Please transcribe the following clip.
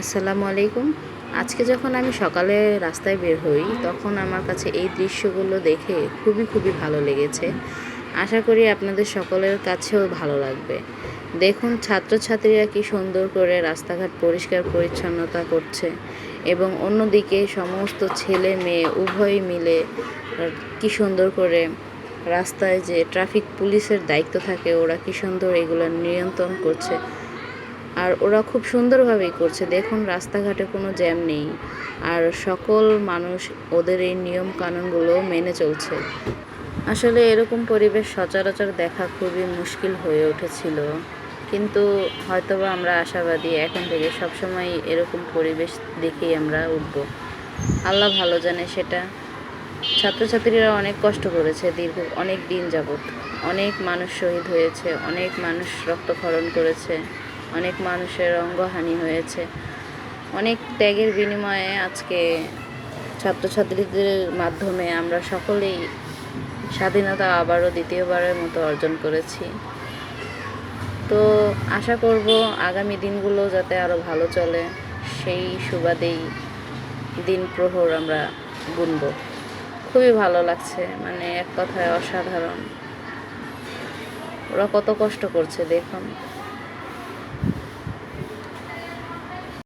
আসসালামু আলাইকুম। আজকে যখন আমি সকালে রাস্তায় বের হই, তখন আমার কাছে এই দৃশ্যগুলো দেখে খুবই খুবই ভালো লেগেছে। আশা করি আপনাদের সকলের কাছেও ভালো লাগবে। দেখুন, ছাত্রছাত্রীরা কি সুন্দর করে রাস্তাঘাট পরিষ্কার পরিচ্ছন্নতা করছে এবং অন্যদিকে সমস্ত ছেলে মেয়ে উভয় মিলে কি সুন্দর করে রাস্তায় যে ট্রাফিক পুলিশের দায়িত্ব থাকে, ওরা কি সুন্দর এগুলো নিয়ন্ত্রণ করছে। আর ওরা খুব সুন্দরভাবেই করছে। দেখুন, রাস্তাঘাটে কোনো জ্যাম নেই। আর সকল মানুষ ওদের এই নিয়ম কানুনগুলো মেনে চলছে। আসলে এরকম পরিবেশ সচরাচর দেখা খুবই মুশকিল হয়ে উঠেছিল। কিন্তু হয়তোবা আমরা আশাবাদী এখন থেকে সবসময় এরকম পরিবেশ দেখেই আমরা উঠব। আল্লাহ ভালো জানে সেটা। ছাত্রছাত্রীরা অনেক কষ্ট করেছে দীর্ঘ অনেক দিন যাবৎ। অনেক মানুষ শহীদ হয়েছে, অনেক মানুষ রক্তক্ষরণ করেছে। অনেক মানুষের অঙ্গহানি হয়েছে। অনেক ত্যাগের বিনিময়ে আজকে ছাত্রছাত্রীদের মাধ্যমে আমরা সকলেই স্বাধীনতা আবারও দ্বিতীয়বারের মতো অর্জন করেছি। তো আশা করব আগামী দিনগুলো যাতে আরও ভালো চলে, সেই সুবাদেই দিন প্রহর আমরা গুনব। খুবই ভালো লাগছে মানে এক কথায় অসাধারণ। ওরা কত কষ্ট করছে, দেখুন।